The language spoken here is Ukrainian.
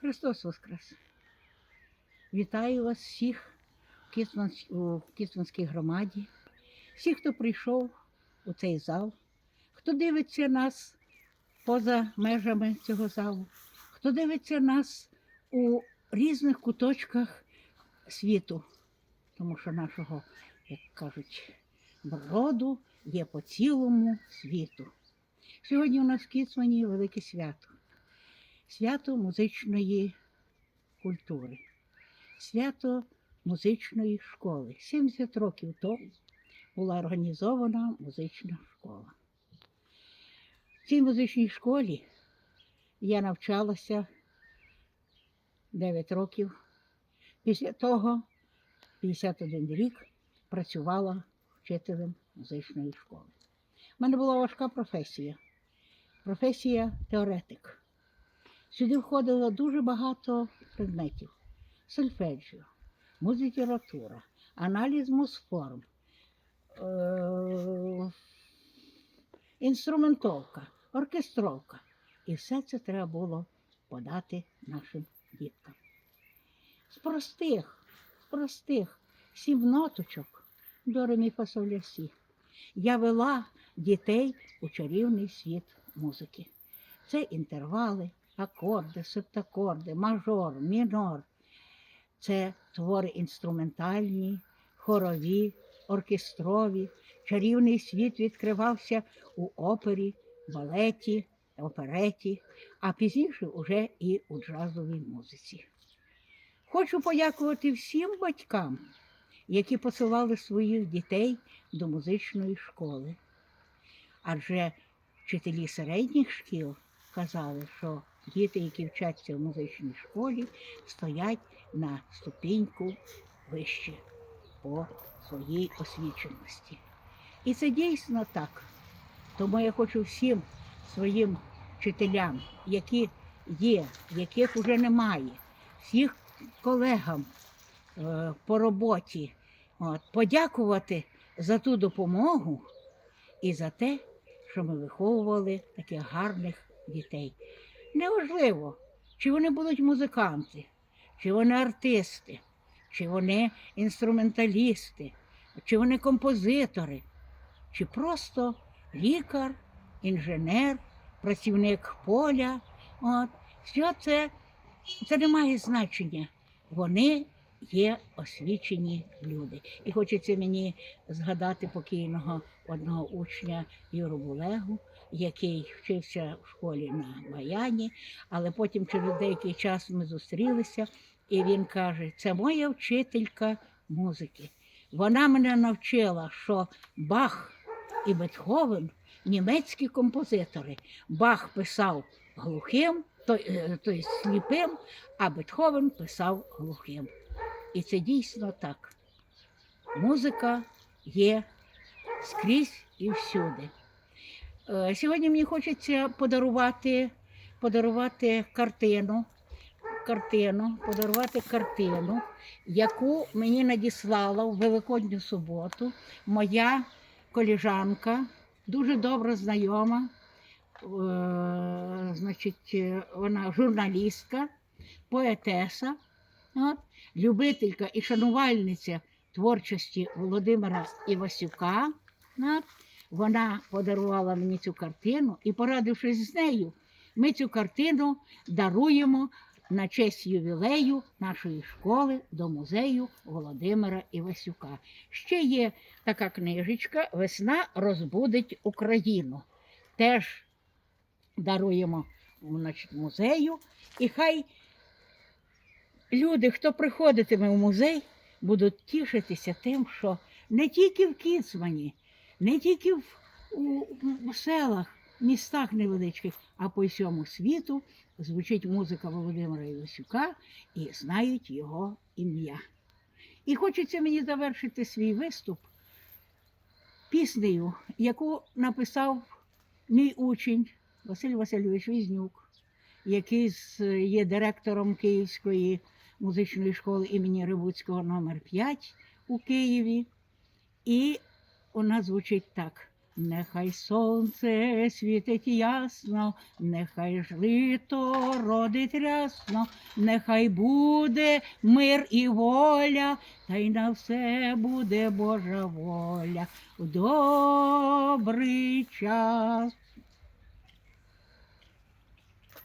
Христос Воскрес! Вітаю вас всіх в Кіцманській громаді, всіх, хто прийшов у цей зал, хто дивиться нас поза межами цього залу, хто дивиться нас у різних куточках світу, тому що нашого, як кажуть, броду є по цілому світу. Сьогодні у нас в Кіцмані велике свято. Свято музичної культури, свято музичної школи. 70 років тому була організована музична школа. В цій музичній школі я навчалася 9 років. Після того, 51 рік, працювала вчителем музичної школи. У мене була важка професія. Професія теоретик. Сюди дуже багато предметів: сольфеджіо, музлітература, аналіз музформ, е- інструментовка, оркестровка. І все це треба було подати нашим діткам. З простих, з простих сім ноточок до ремі фасолясі. Я вела дітей у чарівний світ музики. Це інтервали, акорди, септакорди, мажор, мінор. Це твори інструментальні, хорові, оркестрові. Чарівний світ відкривався у опері, балеті, опереті, а пізніше уже і у джазовій музиці. Хочу подякувати всім батькам, які посилали своїх дітей до музичної школи. Адже вчителі середніх шкіл казали, що діти, які вчаться в музичній школі, стоять на ступіньку вище по своїй освіченості. І це дійсно так. Тому я хочу всім своїм вчителям, які є, яких вже немає, всіх колегам е, по роботі, от, подякувати за ту допомогу і за те, що ми виховували таких гарних дітей. Неважливо, чи вони будуть музиканти, чи вони артисти, чи вони інструменталісти, чи вони композитори, чи просто лікар, інженер, працівник поля. От. Все це, це не має значення. Вони є освічені люди. І хочеться мені згадати покійного одного учня Юру Булегу, який вчився в школі на Баяні, але потім через деякий час ми зустрілися, і він каже: це моя вчителька музики. Вона мене навчила, що Бах і Бетховен німецькі композитори. Бах писав глухим, тобто сліпим, а Бетховен писав глухим. І це дійсно так. Музика є скрізь і всюди. Е, Сьогодні мені хочеться подарувати, подарувати картину, картину, подарувати картину, яку мені надіслала в Великодню суботу моя коліжанка, дуже добра знайома, е, значить, е, вона журналістка, поетеса, от, любителька і шанувальниця творчості Володимира Івасюка. От, вона подарувала мені цю картину і, порадившись з нею, ми цю картину даруємо на честь ювілею нашої школи до музею Володимира Івасюка. Ще є така книжечка Весна розбудить Україну. Теж даруємо музею. І хай люди, хто приходитиме в музей, будуть тішитися тим, що не тільки в Кіцмані, не тільки в у, у селах, містах невеличких, а по всьому світу звучить музика Володимира Івасюка і знають його ім'я. І хочеться мені завершити свій виступ піснею, яку написав мій учень Василь Васильович Візнюк, який є директором Київської музичної школи імені Рибуцького номер 5 у Києві. І вона звучить так: Нехай сонце світить ясно, нехай жито родить рясно, нехай буде мир і воля, та й на все буде Божа воля. В добрий час